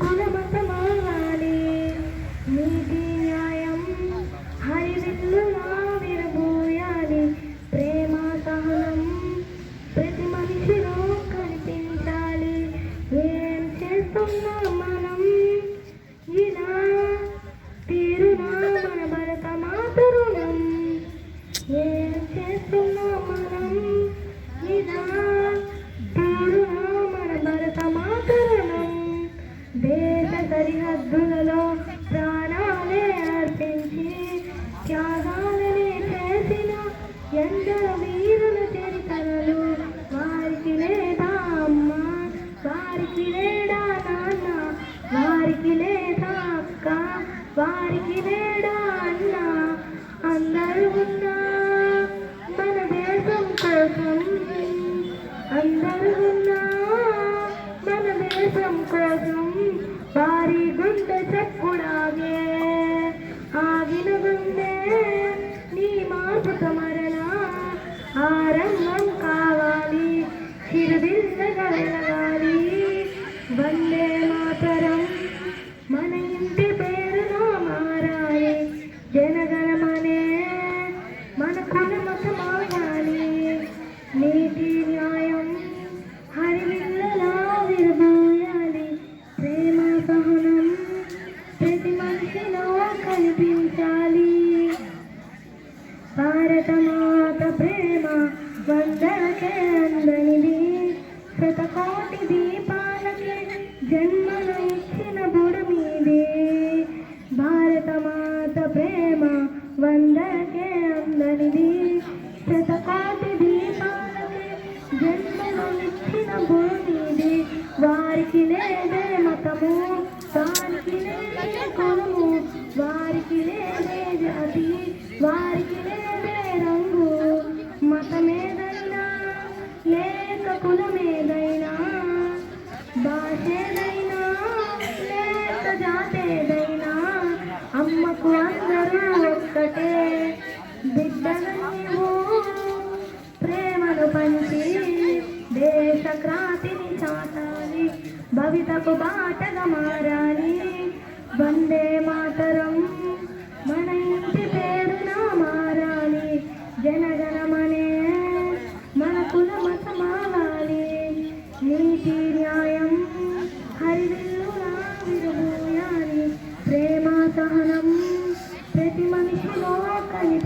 గుణమతమావాలి నీతి న్యాయం హరివిల్లు విరబోయాలి. ప్రేమ సహనం ప్రతి మనిషిలో కనిపించాలి. ఏం మనం ఎందరో వీరుల చరిత్రలు వారికి లేదా అమ్మ? వారికి లేడా నాన్న? వారికి లేదా అక్క? వారికి లేడా అన్న? అందరూ ఉన్నా మన దేశం కోసం. అందరూ ఉన్నా మన దేశం కోసం మాత ప్రేమ వందనకే అందనిది శతకోటి దీపాలకి జన్మను ఇచ్చిన బుడమీది భారత మాత ప్రేమ వందనకే అందనిది శతకోటి దీపాలకి జన్మను ఇచ్చిన భూమిది వారికి లేదే మతము వారికి లేదే కులము వారికి లేదే జాతి వారికి అందరూ ఒక్కటే బిడ్డలు ప్రేమను పంచి దేశ క్రాంతిని చాటాలి భవితకు బాటగా మారాలి. వందే మాతరం మన ఇంటి పేరున మారాలి. జనగణమనే మన కుల మతమావాలి నీతి న్యాయం హరివిల్లులా ప్రేమ సహనం মানুষের বাবা কানে